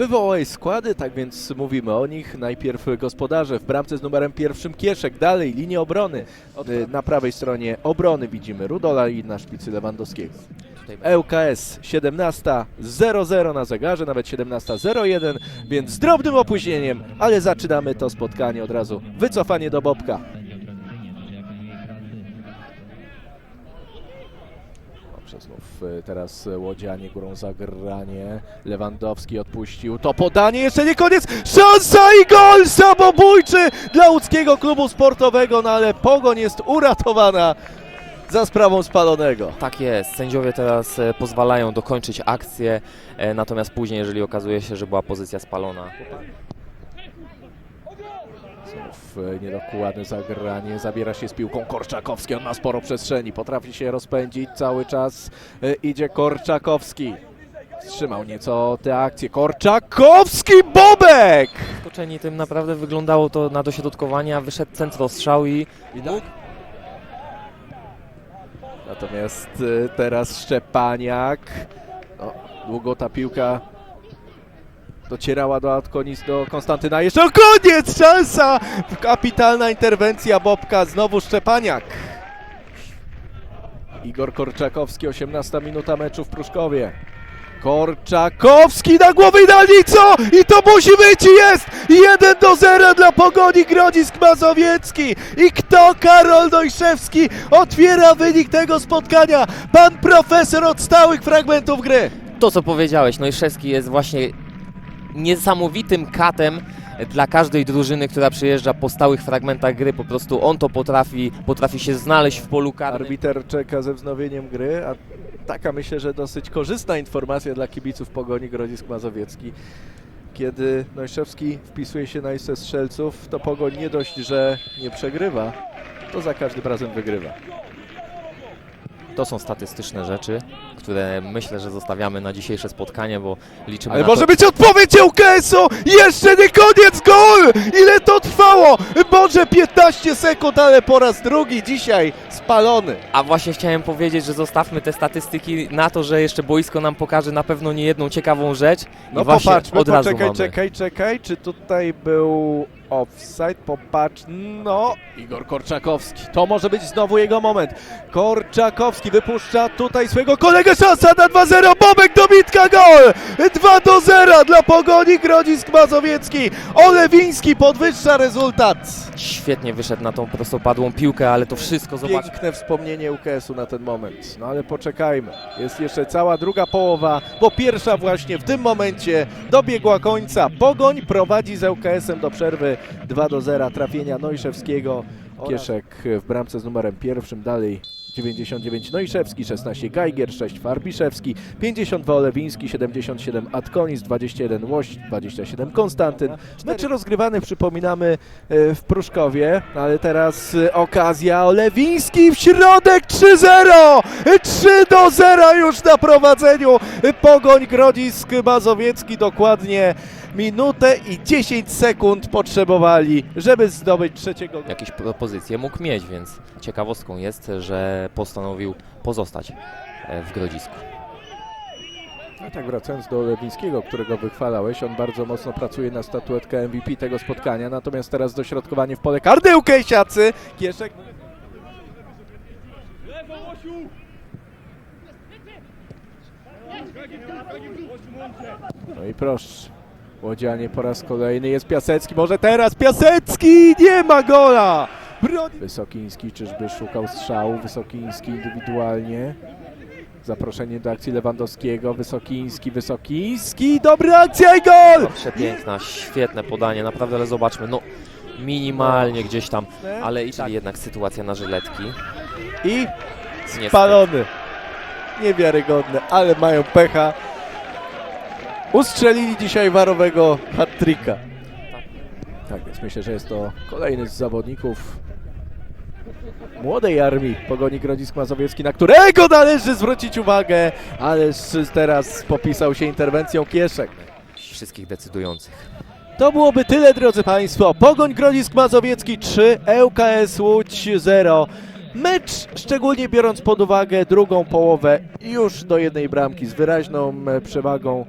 Wywołaj składy, tak więc mówimy o nich. Najpierw gospodarze w bramce z numerem pierwszym Kieszek, dalej linie obrony. Y, Na prawej stronie obrony widzimy Rudola i na szpicy Lewandowskiego. ŁKS 17.00 na zegarze, nawet 17.01, więc z drobnym opóźnieniem, ale zaczynamy to spotkanie od razu. Wycofanie do Bobka. Znów y, teraz Łodzianie górą zagranie. Lewandowski odpuścił to podanie, jeszcze nie koniec. Szansa i gol samobójczy dla łódzkiego klubu sportowego, no ale Pogoń jest uratowana za sprawą spalonego. Tak jest, sędziowie teraz e, pozwalają dokończyć akcję, e, natomiast później, jeżeli okazuje się, że była pozycja spalona, Znów e, niedokładne zagranie, zabiera się z piłką Korczakowski, on ma sporo przestrzeni, potrafi się rozpędzić cały czas, e, idzie Korczakowski. Wstrzymał nieco tę akcję, Korczakowski, Bobek! zaskoczeni tym naprawdę wyglądało to na dośrodkowanie, a wyszedł centrostrzał i Widać? Natomiast e, teraz Szczepaniak, no, długo ta piłka docierała do Atkonis, do Konstantyna, jeszcze o koniec, szansa! Kapitalna interwencja Bobka, znowu Szczepaniak. Igor Korczakowski, 18 minuta meczu w Pruszkowie. Korczakowski na głowę i co? I to musi być jest! 1 do 0 dla Pogoni Grodzisk Mazowiecki. I kto? Karol Dojszewski otwiera wynik tego spotkania. Pan profesor od stałych fragmentów gry. to co powiedziałeś, no i Szewski jest właśnie niesamowitym katem dla każdej drużyny, która przyjeżdża po stałych fragmentach gry, po prostu on to potrafi, potrafi się znaleźć w polu karnym. Arbiter czeka ze wznowieniem gry, a taka myślę, że dosyć korzystna informacja dla kibiców Pogoni Grodzisk Mazowiecki. Kiedy Nojszewski wpisuje się na listę strzelców, to Pogoń nie dość, że nie przegrywa, to za każdym razem wygrywa. To są statystyczne rzeczy, które myślę, że zostawiamy na dzisiejsze spotkanie, bo liczymy Ale na może to... być odpowiedź ŁKS-u! Jeszcze nie koniec, gol! Ile to trwało? Może 15 sekund, ale po raz drugi dzisiaj spalony. A właśnie chciałem powiedzieć, że zostawmy te statystyki na to, że jeszcze boisko nam pokaże na pewno nie jedną ciekawą rzecz. No I właśnie popatrzmy, od razu poczekaj, mamy. czekaj, czekaj, czy tutaj był offside? Popatrz, no, Igor Korczakowski, to może być znowu jego moment. Korczakowski wypuszcza tutaj swojego kolegę, szansa na 2-0, Bobek dobitka, gol! 2 do 0 dla Pogoni Grodzisk Mazowiecki, Olewiński podwyższa rezultat. Świetnie wyszedł na tą prostopadłą piłkę, ale to wszystko zobacz. Piękne wspomnienie UKS-u na ten moment. No ale poczekajmy. Jest jeszcze cała druga połowa, bo pierwsza właśnie w tym momencie dobiegła końca. Pogoń prowadzi z UKS-em do przerwy 2 do 0 trafienia Nojszewskiego. Kieszek w bramce z numerem pierwszym dalej 99 Nojszewski, 16 Geiger, 6 Farbiszewski, 52 Olewiński, 77 Atkonis, 21 Łoś, 27 Konstantyn. Mecz rozgrywany przypominamy e, w Pruszkowie, ale teraz e, okazja Olewiński w środek 3-0! 3 do 0 już na prowadzeniu Pogoń Grodzisk Mazowiecki dokładnie minutę i 10 sekund potrzebowali, żeby zdobyć trzeciego. Jakieś propozycje mógł mieć, więc ciekawostką jest, że postanowił pozostać e, w Grodzisku. No tak, wracając do Lewińskiego, którego wychwalałeś, on bardzo mocno pracuje na statuetkę MVP tego spotkania, natomiast teraz dośrodkowanie w pole karny Łukejsiacy, Kieszek... No i proszę, Łodzianie po raz kolejny, jest Piasecki, może teraz Piasecki, nie ma gola! Broni... Wysokiński czyżby szukał strzału, Wysokiński indywidualnie. Zaproszenie do akcji Lewandowskiego, Wysokiński, Wysokiński, dobra akcja i gol! Przepiękna, świetne podanie, naprawdę, ale zobaczmy, no minimalnie gdzieś tam, ale i tak jednak sytuacja na żyletki. I Niestety. spalony. Niewiarygodne, ale mają pecha. Ustrzelili dzisiaj warowego hat-tricka. Tak więc myślę, że jest to kolejny z zawodników młodej armii Pogoni Grodzisk Mazowiecki, na którego należy zwrócić uwagę, ależ teraz popisał się interwencją Kieszek. Wszystkich decydujących. To byłoby tyle, drodzy Państwo. Pogoń Grodzisk Mazowiecki 3, ŁKS Łódź 0. Mecz, szczególnie biorąc pod uwagę drugą połowę, już do jednej bramki z wyraźną e, przewagą